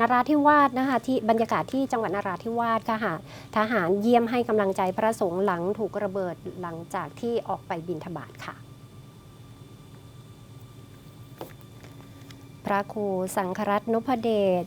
นราธิวาสนะคะที่บรรยากาศที่จังหวัดนราธิวาสค่ะทหารเยี่ยมให้กำลังใจพระสงฆ์หลังถูกระเบิดหลังจากที่ออกไปบินทบาทค่ะพระครูสังครัตน์นพเดช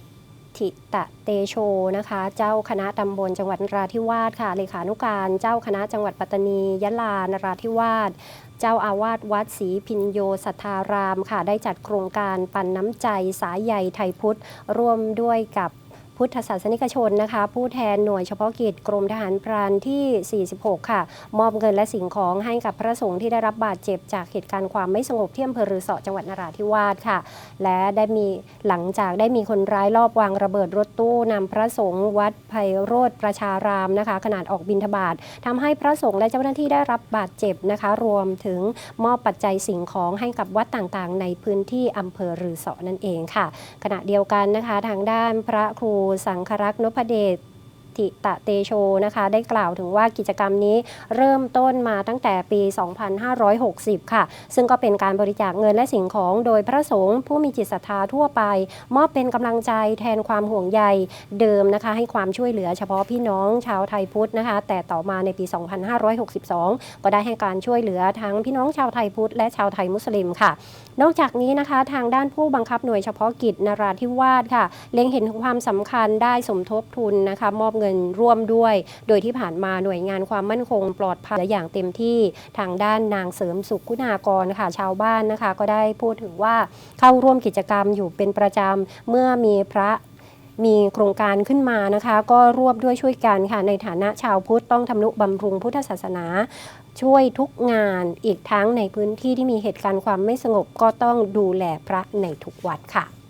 ทิตะเตโชนะคะ เจ้าคณะตำบลจังหวัดนราธิวาสค่ะเลขานุการเจ้าคณะจังหวัดปัตตานียะลานราธิวาสเจ้าอาวาสวัดศรีพินโยสัทธารามค่ะ ได้จัดโครงการปันน้ำใจสายใยไทยพุทธร่วมด้วยกับ พุทธศาสนิกชนนะคะ ผู้แทนหน่วยเฉพาะกิจกรมทหารพรานที่ 46 ค่ะ มอบเงินและสิ่งของให้กับพระสงฆ์ที่ได้รับบาดเจ็บจากเหตุการณ์ความไม่สงบที่อำเภอรือเสอจังหวัดนราธิวาสค่ะ และได้มีหลังจากได้มีคนร้ายลอบวางระเบิดรถตู้นำพระสงฆ์วัดไพโรธประชารามนะคะ ขนาดออกบินทบาททำให้พระสงฆ์และเจ้าหน้าที่ได้รับบาดเจ็บนะคะ รวมถึงมอบปัจจัยสิ่งของให้กับวัดต่างๆ ในพื้นที่อำเภอรือเสอนั่นเองค่ะ ขณะเดียวกันนะคะ ทางด้านพระครูสังครักษ์นพเดช ติตะเตโชนะคะ ได้กล่าวถึงว่ากิจกรรมนี้เริ่มต้นมาตั้งแต่ปี 2560 ค่ะ ซึ่งก็เป็นการบริจาคเงินและสิ่งของโดยพระสงฆ์ผู้มีจิตศรัทธาทั่วไป มอบเป็นกำลังใจแทนความห่วงใยเดิมนะคะ ให้ความช่วยเหลือเฉพาะพี่น้องชาวไทยพุทธนะคะ แต่ต่อมาในปี 2562 ก็ได้ให้การช่วยเหลือทั้งพี่น้องชาวไทยพุทธและชาวไทยมุสลิมค่ะ นอกจากนี้นะคะ ทางด้านผู้บังคับหน่วยเฉพาะกิจนราธิวาสค่ะ เล็งเห็นถึงความสำคัญได้สมทบทุนนะคะ มอบเงินร่วมด้วย โดยที่ผ่านมาหน่วยงานความมั่นคงปลอดภัยอย่างเต็มที่ทางด้านนางเสริมสุขคุณากรค่ะชาวบ้านนะคะ ก็ได้พูดถึงว่าเข้าร่วมกิจกรรมอยู่เป็นประจำเมื่อมีพระมีโครงการขึ้นมานะคะ ก็ร่วมด้วยช่วยกันค่ะ ในฐานะชาวพุทธต้องทำนุบำรุงพุทธศาสนา ช่วยทุกงานอีกทั้งในพื้นที่ที่มีเหตุการณ์ความไม่สงบก็ต้องดูแลพระในทุกวัดค่ะ